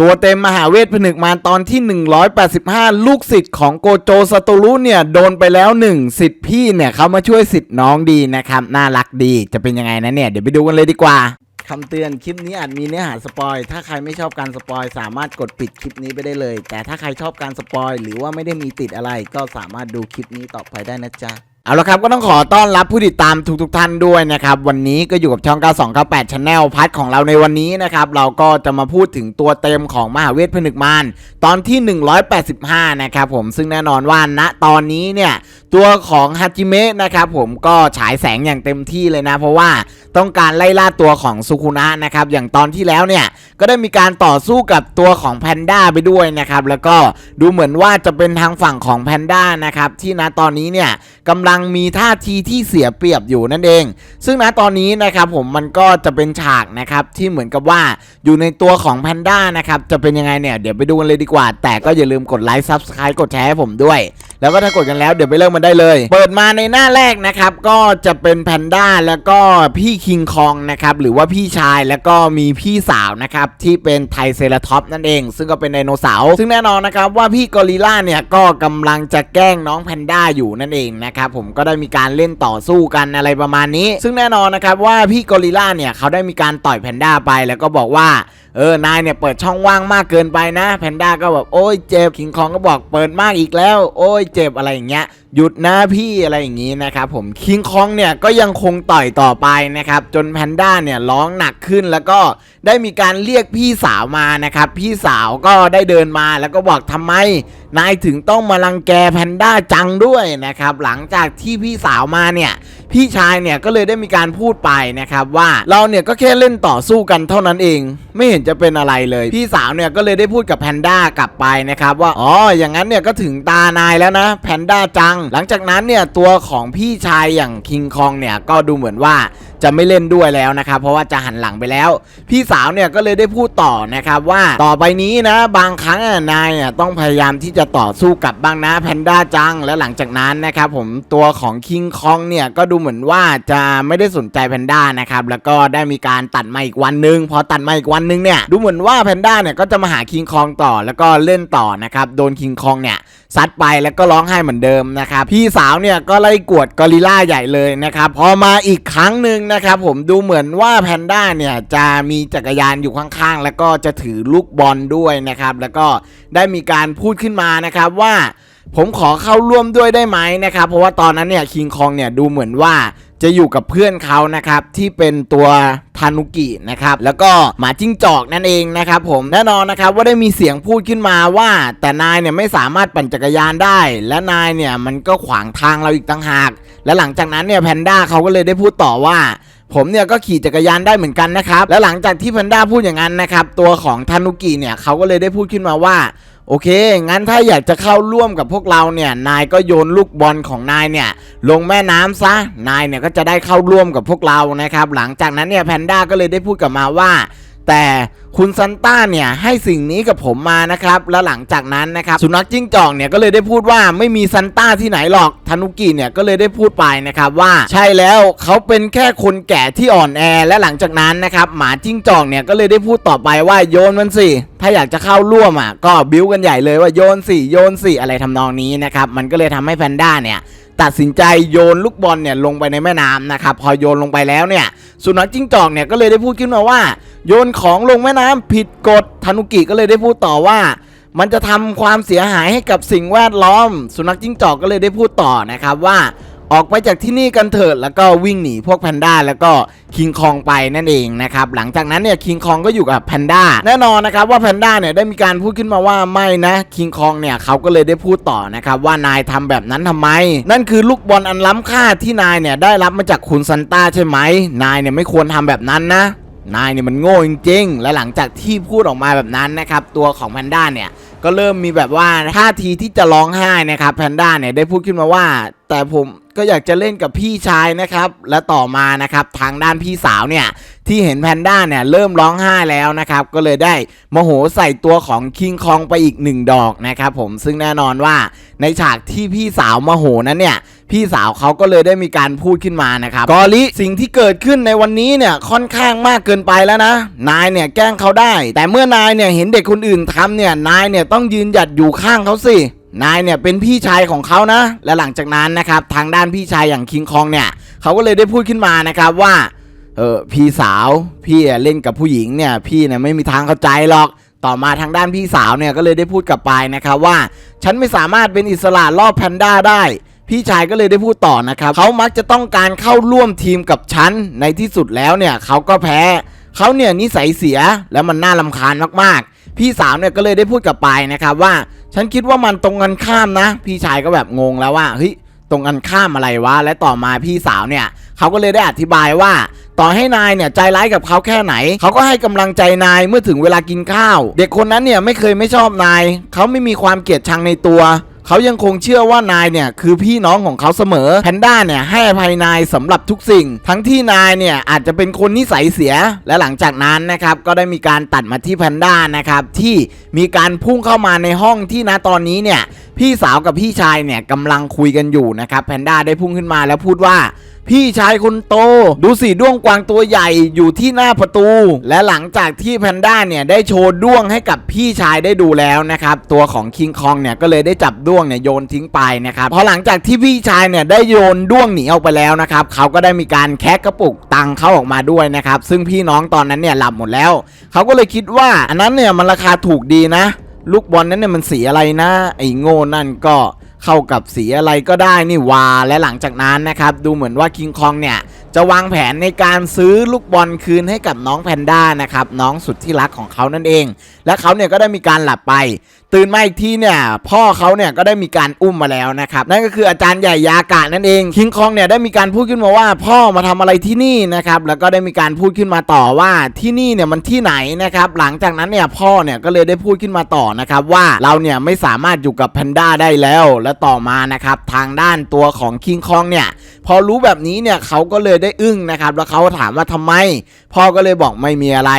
ตัวเต็มมหาเวทผนึกมารตอนที่ 185 ลูกศิษย์ของโกโจสตูรุเนี่ย โดนไปแล้วหนึ่งสิทธิ์พี่เนี่ยเขามาช่วยสิทธิ์น้องดีนะครับ น่ารักดีจะเป็นยังไงนะเนี่ย เดี๋ยวไปดูกันเลยดีกว่าคำเตือนคลิปนี้อาจมีเนื้อหาสปอย ถ้าใครไม่ชอบการสปอยสามารถกดปิดคลิปนี้ไปได้เลย แต่ถ้าใครชอบการสปอยหรือว่าไม่ได้มีติดอะไร ก็สามารถดูคลิปนี้ต่อไปได้นะจ๊ะ เอาละครับก็ต้องขอต้อนรับผู้ติดตามทุกๆทท่านด้วยนะครับ วันนี้ก็อยู่กับช่อง 9298 Channel พัทของเราในวันนี้นะครับ เราก็จะมาพูดถึงตัวเต็มของมหาเวทผนึกมารตอนที่ 185 นะครับผมซึ่งแน่นอนว่าณตอนนี้เนี่ย ตัวของฮาจิเมะนะครับผมก็ฉายแสงอย่างเต็มที่เลยนะ เพราะว่าต้องการไล่ล่าตัวของสุคุนะนะครับ อย่างตอนที่แล้วเนี่ย ก็ได้มีการต่อสู้กับตัวของแพนด้าไปด้วยนะครับแล้วก็ดูเหมือนว่าจะเป็นทางฝั่งของแพนด้านะครับที่ณตอนนี้เนี่ยกำลังมีท่าทีที่เสียเปรียบอยู่นั่นเอง ซึ่งนะตอนนี้นะครับผมมันก็จะเป็นฉากนะครับที่เหมือนกับว่าอยู่ในตัวของแพนด้านะครับจะเป็นยังไงเนี่ยเดี๋ยวไปดูกันเลยดีกว่า แต่ก็อย่าลืมกดไลค์ซับสไครต์กดแชร์ให้ผมด้วย แล้วก็ถ้ากดกันแล้วเดี๋ยวไปเริ่มมันได้เลย เปิดมาในหน้าแรกนะครับก็จะเป็นแพนด้าแล้วก็พี่คิงคองนะครับหรือว่าพี่ชายแล้วก็มีพี่สาวนะครับที่เป็นไทเซราท็อปนั่นเอง ซึ่งก็เป็นไดโนเสาร์ซึ่งแน่นอนนะครับว่าพี่กอริล่าเนี่ยก็กำลังจะแกล้งน้องแพนด้าอยู่นั่นเองนะครับผมก็ได้มีการเล่นต่อสู้กันอะไรประมาณนี้ ซึ่งแน่นอนนะครับว่าพี่กอริล่าเนี่ยเขาได้มีการต่อยแพนด้าไปแล้วก็บอกว่าเออนายเนี่ยเปิดช่องว่างมากเกินไปนะ แพนด้าก็แบบโอ้ยเจ็บคิงคองก็บอกเปิดมากอีกแล้ว โอ้ยเจ็บอะไรอย่างเงี้ยหยุดนะพี่อะไรอย่างงี้นะครับผมคิงคองเนี่ยก็ยังคงต่อยต่อไปนะครับจนแพนด้าเนี่ยร้องหนักขึ้นแล้วก็ได้มีการเรียกพี่สาวมานะครับพี่สาวก็ได้เดินมาแล้วก็บอกทำไม นายถึงต้องมารังแกแพนด้าจังด้วยนะครับหลังจากที่พี่สาวมาเนี่ยพี่ชายเนี่ยก็เลยได้มีการพูดไปนะครับว่าเราเนี่ยก็แค่เล่นต่อสู้กันเท่านั้นเอง ไม่เห็นจะเป็นอะไรเลย พี่สาวเนี่ยก็เลยได้พูดกับแพนด้ากลับไปนะครับว่าอ๋ออย่างนั้นเนี่ยก็ถึงตานายแล้วนะแพนด้าจังหลังจากนั้นเนี่ยตัวของพี่ชายอย่างคิงคองเนี่ยก็ดูเหมือนว่า จะไม่เล่นด้วยแล้วนะครับเพราะว่าจะหันหลังไปแล้ว พี่สาวเนี่ยก็เลยได้พูดต่อนะครับว่าต่อไปนี้นะ บางครั้งอะนายต้องพยายามที่จะต่อสู้กับบ้างนะแพนด้าจังและหลังจากนั้นนะครับผมตัวของคิงคองเนี่ยก็ดูเหมือนว่าจะไม่ได้สนใจแพนด้านะครับแล้วก็ได้มีการตัดมาอีกวันหนึง พอตัดมาอีกวันหนึงเนี่ยดูเหมือนว่าแพนด้าเนี่ยก็จะมาหาคิงคองต่อแล้วก็เล่นต่อนะครับโดนคิงคองเนี่ยซัดไปแล้วก็ร้องไห้เหมือนเดิมนะครับพี่สาวเนี่ยก็ไล่กวดกอริล่าใหญ่เลยนะครับพอมาอีกครั้งหนึ่งนะครับผมดูเหมือนว่าแพนด้าเนี่ยจะมีจักรยานอยู่ข้างๆ แล้วก็จะถือลูกบอลด้วยนะครับ แล้วก็ได้มีการพูดขึ้นมานะครับว่า ผมขอเข้าร่วมด้วยได้ไหมนะครับ เพราะว่าตอนนั้นเนี่ยคิงคองเนี่ยดูเหมือนว่าจะอยู่กับเพื่อนเขานะครับที่เป็นตัวทานุกินะครับแล้วก็หมาจิ้งจอกนั่นเองนะครับผมแน่นอนนะครับว่าได้มีเสียงพูดขึ้นมาว่า แต่นายเนี่ยไม่สามารถปั่นจักรยานได้ และนายเนี่ยมันก็ขวางทางเราอีกต่างหาก และหลังจากนั้นเนี่ยแพนด้าเขาก็เลยได้พูดต่อว่าผมเนี่ยก็ขี่จักรยานได้เหมือนกันนะครับ และหลังจากที่แพนด้าพูดอย่างนั้นนะครับ ตัวของทานุกิเนี่ยเขาก็เลยได้พูดขึ้นมาว่า โอเค งั้นถ้าอยากจะเข้าร่วมกับพวกเราเนี่ย นายก็โยนลูกบอลของนายเนี่ย ลงแม่น้ำซะ นายเนี่ยก็จะได้เข้าร่วมกับพวกเรานะครับ หลังจากนั้นเนี่ยแพนด้าก็เลยได้พูดกับมาว่า แต่คุณซันต้าเนี่ยให้สิ่งนี้กับผมมานะครับแล้วหลังจากนั้นนะครับสุนัขจิ้งจอกเนี่ยก็เลยได้พูดว่าไม่มีซันต้าที่ไหนหรอกทานุกิเนี่ยก็เลยได้พูดไปนะครับว่าใช่แล้วเขาเป็นแค่คนแก่ที่อ่อนแอและหลังจากนั้นนะครับหมาจิ้งจอกเนี่ยก็เลยได้พูดต่อไปว่าโยนมันสิถ้าอยากจะเข้าร่วมอะก็บิ้วกันใหญ่เลยว่าโยนสิโยนสิอะไรทำนองนี้นะครับมันก็เลยทำให้แพนด้าเนี่ยตัดสินใจโยนลูกบอลเนี่ยลงไปในแม่น้ำนะครับพอโยนลงไปแล้วเนี่ย สุนัขจิ้งจอกเนี่ยก็เลยได้พูดขึ้นมาว่า โยนของลงแม่น้ำผิดกฎทานุกิก็เลยได้พูดต่อว่า มันจะทำความเสียหายให้กับสิ่งแวดล้อม สุนัขจิ้งจอกก็เลยได้พูดต่อนะครับว่า ออกไปจากที่นี่กันเถิดแล้วก็วิ่งหนีพวกแพนด้าแล้วก็คิงคองไปนั่นเองนะครับหลังจากนั้นเนี่ยคิงคองก็อยู่กับแพนด้าแน่นอนนะครับว่าแพนด้าเนี่ยได้มีการพูดขึ้นมาว่าไม่นะคิงคองเนี่ยเขาก็เลยได้พูดต่อนะครับว่านายทำแบบนั้นทำไม นั่นคือลูกบอลอันล้ำค่าที่นายเนี่ยได้รับมาจากคุณซันต้าใช่ไหมนายเนี่ยไม่ควรทำแบบนั้นนะนายเนี่ยมันโง่จริงๆ และหลังจากที่พูดออกมาแบบนั้นนะครับตัวของแพนด้าเนี่ยก็เริ่มมีแบบว่าท่าทีที่จะร้องไห้นะครับแพนด้าเนี่ยได้พูดขึ้นมาว่า แต่ผมก็อยากจะเล่นกับพี่ชายนะครับ และต่อมานะครับทางด้านพี่สาวเนี่ยที่เห็นแพนด้าเนี่ยเริ่มร้องไห้แล้วนะครับ ก็เลยได้โมโหใส่ตัวของคิงคองไปอีกหนึ่งดอกนะครับผมซึ่งแน่นอนว่าในฉากที่พี่สาวโมโหนั้นเนี่ยพี่สาวเขาก็เลยได้มีการพูดขึ้นมานะครับกอลิสิ่งที่เกิดขึ้นในวันนี้เนี่ยค่อนข้างมากเกินไปแล้วนะ นายเนี่ยแกล้งเขาได้ แต่เมื่อนายเนี่ยเห็นเด็กคนอื่นทำเนี่ยนายเนี่ยต้องยืนหยัดอยู่ข้างเขาสิ นายเนี่ยเป็นพี่ชายของเขานะ และหลังจากนั้นนะครับทางด้านพี่ชายอย่างคิงคองเนี่ยเขาก็เลยได้พูดขึ้นมานะครับว่าเออพี่สาวพี่เล่นกับผู้หญิงเนี่ยพี่เนี่ยไม่มีทางเข้าใจหรอกต่อมาทางด้านพี่สาวเนี่ยก็เลยได้พูดกลับไปนะครับว่า ฉันไม่สามารถเป็นอิสระรอบแพนด้าได้ พี่ชายก็เลยได้พูดต่อนะครับเขามักจะต้องการเข้าร่วมทีมกับฉันในที่สุดแล้วเนี่ยเขาก็แพ้เขาเนี่ยนิสัยเสียแล้วมันน่าลำคาญมากๆ พี่สาวเนี่ยก็เลยได้พูดกลับไปนะครับว่า ฉันคิดว่ามันตรงกันข้ามนะ พี่ชายก็แบบงงแล้วว่าเฮ้ยตรงกันข้ามอะไรวะ และต่อมาพี่สาวเนี่ยเขาก็เลยได้อธิบายว่า ต่อให้นายเนี่ยใจร้ายกับเขาแค่ไหน เขาก็ให้กำลังใจนายเมื่อถึงเวลากินข้าว เด็กคนนั้นเนี่ยไม่เคยไม่ชอบนาย เขาไม่มีความเกลียดชังในตัว เขายังคงเชื่อว่านายเนี่ยคือพี่น้องของเขาเสมอแพนด้าเนี่ยให้อภัยนายสำหรับทุกสิ่ง ทั้งที่นายเนี่ยอาจจะเป็นคนนิสัยเสีย และหลังจากนั้นนะครับก็ได้มีการตัดมาที่แพนด้านะครับที่มีการพุ่งเข้ามาในห้องที่ณตอนนี้เนี่ยพี่สาวกับพี่ชายเนี่ยกำลังคุยกันอยู่นะครับแพนด้าได้พุ่งขึ้นมาแล้วพูดว่าพี่ชายคนโต ดูสิด้วงกวางตัวใหญ่อยู่ที่หน้าประตู และหลังจากที่แพนด้าเนี่ยได้โชว์ด้วงให้กับพี่ชายได้ดูแล้วนะครับ ตัวของคิงคองเนี่ยก็เลยได้จับด้วงเนี่ยโยนทิ้งไปนะครับพอหลังจากที่พี่ชายเนี่ยได้โยนด้วงหนีออกไปแล้วนะครับเขาก็ได้มีการแคะกระปุกตังเข้าออกมาด้วยนะครับซึ่งพี่น้องตอนนั้นเนี่ยหลับหมดแล้วเขาก็เลยคิดว่าอันนั้นเนี่ยมันราคาถูกดีนะ ลูกบอลนั้นเนี่ยมันสีอะไรนะไอ้โง่นั่นก็ เข้ากับสีอะไรก็ได้นี่วาและหลังจากนั้นนะครับดูเหมือนว่าคิงคองเนี่ย จะวางแผนในการซื้อลูกบอลคืนให้กับน้องแพนด้านะครับน้องสุดที่รักของเขานั่นเอง และเขาเนี่ยก็ได้มีการหลับไป ตื่นมาอีกทีเนี่ยพ่อเขาเนี่ยก็ได้มีการอุ้มมาแล้วนะครับนั่นก็คืออาจารย์ใหญ่ยากะนั่นเองคิงคองเนี่ยได้มีการพูดขึ้นมาว่า พ่อมาทำอะไรที่นี่นะครับแล้วก็ได้มีการพูดขึ้นมาต่อว่าที่นี่เนี่ยมันที่ไหนนะครับหลังจากนั้นเนี่ยพ่อเนี่ยก็เลยได้พูดขึ้นมาต่อนะครับว่าเราเนี่ยไม่สามารถอยู่กับแพนด้าได้แล้วและต่อมานะครับทางด้านตัวของคิงคองเนี่ยพอรู้แบบนี้เนี่ยเขาก็เลยได้อึ้งนะครับแล้วเขาถามว่าทำไม พ่อก็เลยบอกไม่มีอะไร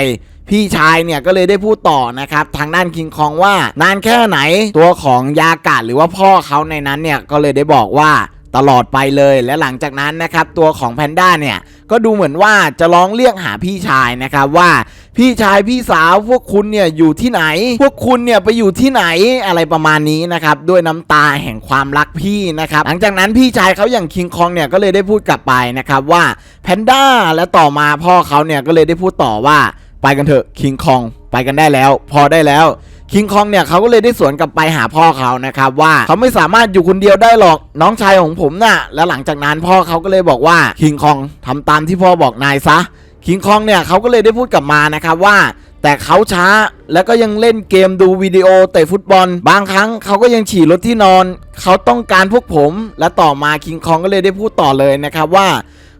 พี่ชายเนี่ยก็เลยได้พูดต่อนะครับทางด้านคิงคองว่านานแค่ไหนตัวของยากาศหรือว่าพ่อเขาในนั้นเนี่ยก็เลยได้บอกว่าตลอดไปเลยและหลังจากนั้นนะครับตัวของแพนด้าเนี่ยก็ดูเหมือนว่าจะร้องเรียกหาพี่ชายนะครับว่า พี่ชายพี่สาวพวกคุณเนี่ยอยู่ที่ไหน พวกคุณเนี่ยไปอยู่ที่ไหนอะไรประมาณนี้นะครับด้วยน้ำตาแห่งความรักพี่นะครับหลังจากนั้นพี่ชายเขาอย่างคิงคองเนี่ยก็เลยได้พูดกลับไปนะครับว่าแพนด้าและต่อมาพ่อเขาเนี่ยก็เลยได้พูดต่อว่าไปกันเถอะคิงคองไปกันได้แล้ว พอได้แล้วคิงคองเนี่ยเขาก็เลยได้สวนกลับไปหาพ่อเขานะครับว่าเขาไม่สามารถอยู่คนเดียวได้หรอกน้องชายของผมน่ะแล้วหลังจากนั้นพ่อเขาก็เลยบอกว่าคิงคองทำตามที่พ่อบอกนายซะ คิงคองเนี่ยเขาก็เลยได้พูดกลับมานะครับว่า แต่เขาช้าแล้วก็ยังเล่นเกมดูวิดีโอเตะฟุตบอล บางครั้งเขาก็ยังฉี่รถที่นอน เขาต้องการพวกผม และต่อมาคิงคองก็เลยได้พูดต่อเลยนะครับว่า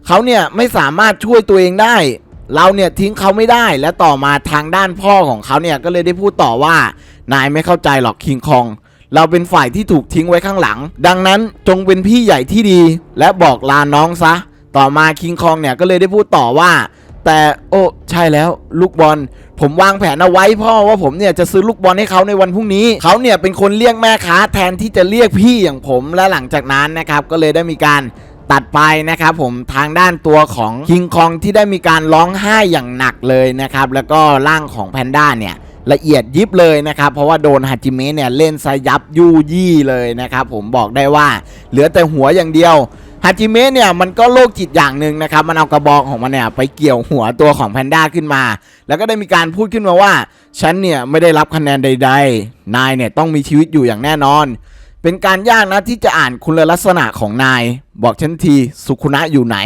เขาเนี่ยไม่สามารถช่วยตัวเองได้ เราเนี่ยทิ้งเขาไม่ได้ และต่อมาทางด้านพ่อของเขาเนี่ยก็เลยได้พูดต่อว่านายไม่เข้าใจหรอกคิงคองเราเป็นฝ่ายที่ถูกทิ้งไว้ข้างหลัง ดังนั้นจงเป็นพี่ใหญ่ที่ดี และบอกลาน้องซะ ต่อมาคิงคองเนี่ยก็เลยได้พูดต่อว่า แต่โอ้ใช่แล้วลูกบอล ผมวางแผนเอาไว้พ่อว่าผมเนี่ยจะซื้อลูกบอลให้เขาในวันพรุ่งนี้เขาเนี่ยเป็นคนเรียกแม่ค้าแทนที่จะเรียกพี่อย่างผมและหลังจากนั้นนะครับก็เลยได้มีการตัดไปนะครับผมทางด้านตัวของคิงคองที่ได้มีการร้องไห้อย่างหนักเลยนะครับแล้วก็ร่างของแพนด้าเนี่ยละเอียดยิบเลยนะครับ เพราะว่าโดนฮาจิเมะเนี่ยเล่นซะยับยู่ยี่เลยนะครับผมบอกได้ว่าเหลือแต่หัวอย่างเดียว ฮาจิเมะเนี่ยมันก็โรคจิตอย่างหนึ่งนะครับมันเอากระบอกของมันเนี่ยไปเกี่ยวหัวตัวของแพนด้าขึ้นมา แล้วก็ได้มีการพูดขึ้นมาว่า ฉันเนี่ยไม่ได้รับคะแนนใด ๆ นายเนี่ยต้องมีชีวิตอยู่อย่างแน่นอน เป็นการยากนะที่จะอ่านคุณลักษณะของนาย บอกฉันทีสุขุนะอยู่ไหน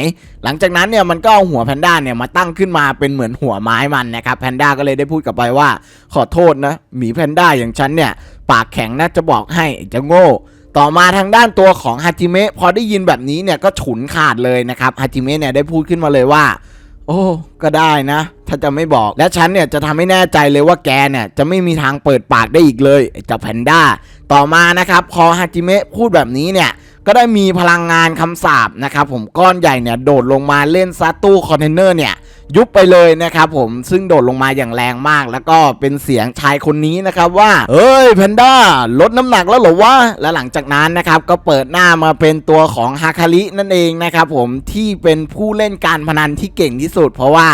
หลังจากนั้นเนี่ยมันก็เอาหัวแพนด้าเนี่ยมาตั้งขึ้นมาเป็นเหมือนหัวไม้มันนะครับแพนด้าก็เลยได้พูดกลับไปว่า ขอโทษนะหมีแพนด้าอย่างฉันเนี่ยปากแข็งนะจะบอกให้จะโง่ ต่อมาทางด้านตัวของฮาจิเมะพอได้ยินแบบนี้เนี่ยก็ฉุนขาดเลยนะครับฮาจิเมะเนี่ยได้พูดขึ้นมาเลยว่า โอ้ก็ได้นะ ถ้าจะไม่บอก และฉันเนี่ยจะทำให้แน่ใจเลยว่าแกเนี่ยจะไม่มีทางเปิดปากได้อีกเลยเจ้าแพนด้าต่อมานะครับพอฮาจิเมะพูดแบบนี้เนี่ยก็ได้มีพลังงานคำสาปนะครับผมก้อนใหญ่เนี่ยโดดลงมาเล่นซัดตู้คอนเทนเนอร์เนี่ยยุบไปเลยนะครับผมซึ่งโดดลงมาอย่างแรงมาก แล้วก็เป็นเสียงชายคนนี้นะครับว่าเอ้ยแพนด้าลดน้ำหนักแล้วหรอวะและหลังจากนั้นนะครับก็เปิดหน้ามาเป็นตัวของฮาคารินั่นเองนะครับผมที่เป็นผู้เล่นการพนันที่เก่งที่สุด เพราะว่า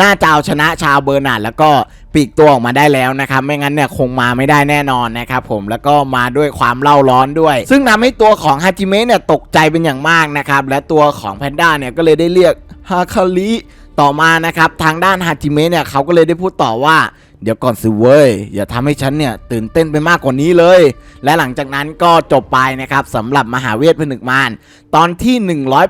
น่าจะเอาชนะชาวเบอร์นาร์ดแล้วก็ปีกตัวออกมาได้แล้วนะครับ ไม่งั้นเนี่ยคงมาไม่ได้แน่นอนนะครับผมแล้วก็มาด้วยความเล่าร้อนด้วย ซึ่งทำให้ตัวของฮาจิเมะเนี่ยตกใจเป็นอย่างมากนะครับ และตัวของแพนด้าเนี่ยก็เลยได้เรียกฮาคาริ ต่อมานะครับทางด้านฮาจิเมะเนี่ยเขาก็เลยได้พูดต่อว่าเดี๋ยวก่อนสิเว้ย อย่าทำให้ฉันเนี่ย ตื่นเต้นไปมากกว่านี้เลย และหลังจากนั้นก็จบไปนะครับสำหรับมหาเวทผนึกมารตอนที่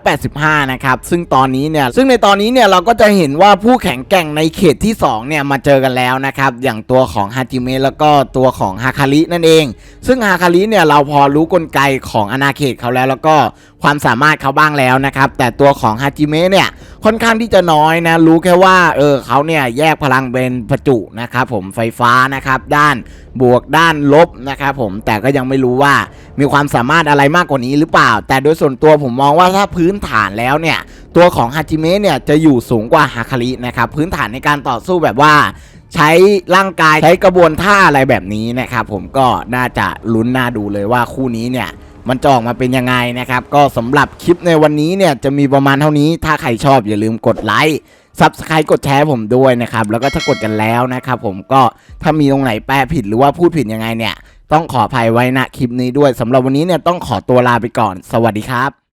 185 นะครับ ซึ่งตอนนี้เนี่ย ซึ่งในตอนนี้เนี่ย เราก็จะเห็นว่าผู้แข่งแกร่งในเขตที่ 2 เนี่ย มาเจอกันแล้วนะครับ อย่างตัวของฮาจิเมะแล้วก็ตัวของฮาคารินั่นเอง ซึ่งฮาคาริเนี่ยเราพอรู้กลไกของอาณาเขตเขาแล้วแล้วก็ความสามารถเขาบ้างแล้วนะครับ แต่ตัวของฮาจิเมะเนี่ยค่อนข้างที่จะน้อยนะ รู้แค่ว่าเออเขาเนี่ยแยกพลังเป็นประจุนะครับผมไฟฟ้านะครับด้านบวกด้านลบนะครับผมแต่ก็ยังไม่รู้ว่ามีความสามารถอะไรมากกว่านี้หรือเปล่า แต่โดยส่วนตัวผมมองว่าถ้าพื้นฐานแล้วเนี่ยตัวของฮาจิเมะเนี่ยจะอยู่สูงกว่าฮาคารินะครับพื้นฐานในการต่อสู้แบบว่าใช้ร่างกายใช้กระบวนท่าอะไรแบบนี้นะครับผมก็น่าจะลุ้นน่าดูเลยว่าคู่นี้เนี่ย มันจะออกมาเป็นยังไงนะครับ ก็สำหรับคลิปในวันนี้เนี่ยจะมีประมาณเท่านี้ถ้าใครชอบอย่าลืมกดไลค์ซับสไครต์กดแชร์ผมด้วยนะครับ แล้วก็ถ้ากดกันแล้วนะครับผมก็ถ้ามีตรงไหนแปลผิดหรือว่าพูดผิดยังไงเนี่ย ต้องขออภัยไว้ณคลิปนี้ด้วยสำหรับวันนี้เนี่ยต้องขอตัวลาไปก่อน สวัสดีครับ